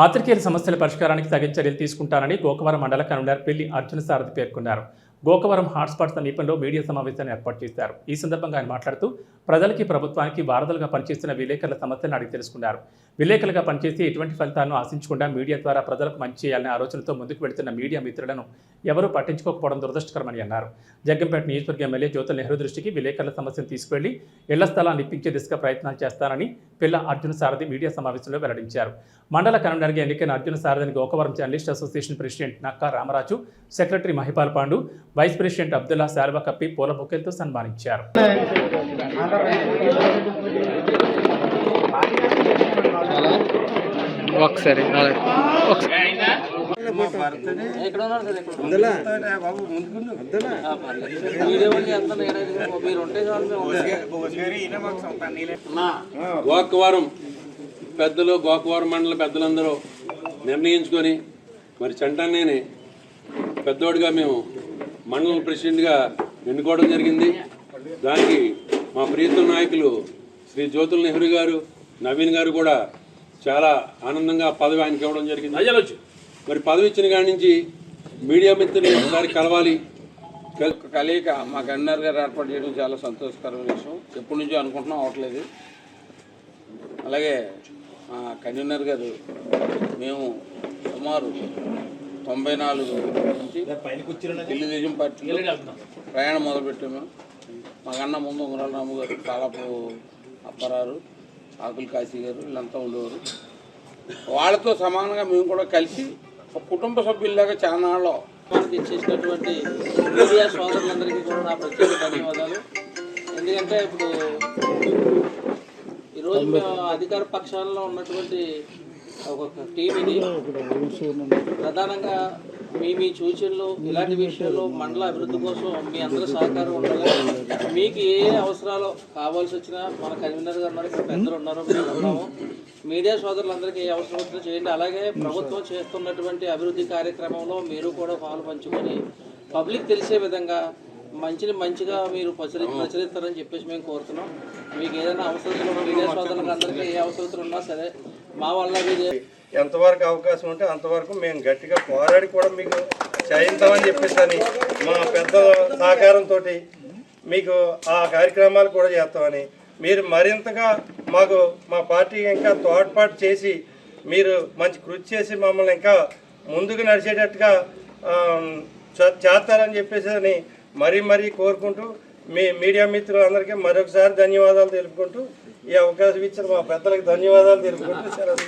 పాత్రికేయుల సమస్యల పరిష్కారానికి తగిన చర్యలు తీసుకుంటానని గోకవరం మండల కన్వీనర్ పెళ్ళి అర్జున సారథి పేర్కొన్నారు. గోకవరం హాట్స్పాట్ సమీపంలో మీడియా సమావేశాన్ని ఏర్పాటు చేశారు. ఈ సందర్భంగా ఆయన మాట్లాడుతూ ప్రజలకి ప్రభుత్వానికి వారధులుగా పనిచేస్తున్న విలేకరుల సమస్యలను అడిగి తెలుసుకున్నారు. విలేకరులుగా పనిచేసి ఎటువంటి ఫలితాలను ఆశించకుండా మీడియా ద్వారా ప్రజలకు మంచి చేయాలనే ఆలోచనతో ముందుకు వెళుతున్న మీడియా మిత్రులను ఎవరూ పట్టించుకోకపోవడం దురదృష్టకరమని అన్నారు. జగ్గంపేట నియోజకవర్గ ఎమ్మెల్యే జ్యోతుల నెహ్రూ దృష్టికి విలేకరుల సమస్యను తీసుకువెళ్ళి ఇళ్ళ స్థలాన్ని ఇప్పించే దిశగా ప్రయత్నాలు చేస్తానని పిల్ల అర్జున సారథి మీడియా సమావేశంలో వెల్లడించారు. మండల కన్వీనర్గా ఎన్నికైన Arjuna సారథిని Gokavaram journalist association president Nakka Ramaraju secretary Mahipal Pandu vice president Abdullah శాల్వా కప్పి పూల బొకేలతో సన్మానించారు ఒకసారి. గోకవరం పెద్దలు గోకవరం మండల పెద్దలందరూ నిర్ణయించుకొని మరి చంటానేని పెద్దోడిగా మేము మండల ప్రెసిడెంట్గా ఎన్నుకోవడం జరిగింది. దానికి మా ప్రియతమ నాయకులు శ్రీ జ్యోతుల్ నెహ్రూ గారు నవీన్ గారు కూడా చాలా ఆనందంగా పదవి ఆయనకి ఇవ్వడం జరిగింది. మరి పదవి ఇచ్చిన కాడి నుంచి మీడియా మిత్రులు ఒకసారి కలవాలి. కలయిక మా గన్నర్ గారు ఏర్పాటు చేయడం చాలా సంతోషకరమైన విషయం. ఎప్పటి నుంచో అనుకుంటున్నాం అవట్లేదు అలాగే మా కన్వీనర్ గారు మేము సుమారు తొంభై నాలుగు నుంచి తెలుగుదేశం పార్టీలో ప్రయాణం మొదలుపెట్టాము. మా అన్న ముందు ఉంగరాల రాము గారు తాళపు అప్పారారు ఆకుల కాశీ గారు వీళ్ళంతా ఉండేవారు. వాళ్ళతో సమానంగా మేము కూడా కలిసి ఒక కుటుంబ సభ్యుల్లాగా చాలా నాళ్ళు మనకి ఇచ్చేసినటువంటి మీడియా సోదరులందరికీ కూడా నా ప్రత్యేక ధన్యవాదాలు. ఎందుకంటే ఇప్పుడు ఈరోజు మేము అధికార పక్షాలలో ఉన్నటువంటి ఒక టీం ఇది ప్రధానంగా మీ మీ సూచనలు ఇలాంటి విషయాల్లో మండల అభివృద్ధి కోసం మీ అందరి సహకారం ఉండాలి. మీకు ఏ అవసరాలు కావాల్సి వచ్చినా మన కన్వీనర్ గారు ఉన్నారు పెద్దలు ఉన్నారు మేము ఉన్నాము. మీడియా సోదరులందరికీ ఏ అవసరం వచ్చినా చేయండి. అలాగే ప్రభుత్వం చేస్తున్నటువంటి అభివృద్ధి కార్యక్రమంలో మీరు కూడా పాలు పంచుకొని పబ్లిక్ తెలిసే విధంగా మంచిని మంచిగా మీరు ప్రచురి ప్రచురిస్తారని చెప్పేసి మేము కోరుతున్నాం. మీకు ఏదైనా అవసరం మీడియా సోదరులందరికీ ఏ అవసరం ఉన్నా సరే మా వల్ల ఎంతవరకు అవకాశం ఉంటే అంతవరకు మేము గట్టిగా పోరాడి కూడా మీకు చేయిస్తామని చెప్పేసి మా పెద్ద సహకారంతో మీకు ఆ కార్యక్రమాలు కూడా చేస్తామని మీరు మరింతగా మాకు మా పార్టీ ఇంకా తోడ్పాటు చేసి మీరు మంచి కృషి చేసి మమ్మల్ని ఇంకా ముందుకు నడిచేటట్టుగా చే- చేస్తారని చెప్పేసి అని మరీ మరీ కోరుకుంటూ మీ మీడియా మిత్రులందరికీ మరొకసారి ధన్యవాదాలు తెలుపుకుంటూ ఈ అవకాశం ఇచ్చిన మా పెద్దలకు ధన్యవాదాలు తెలుపుకుంటూ సార్ అది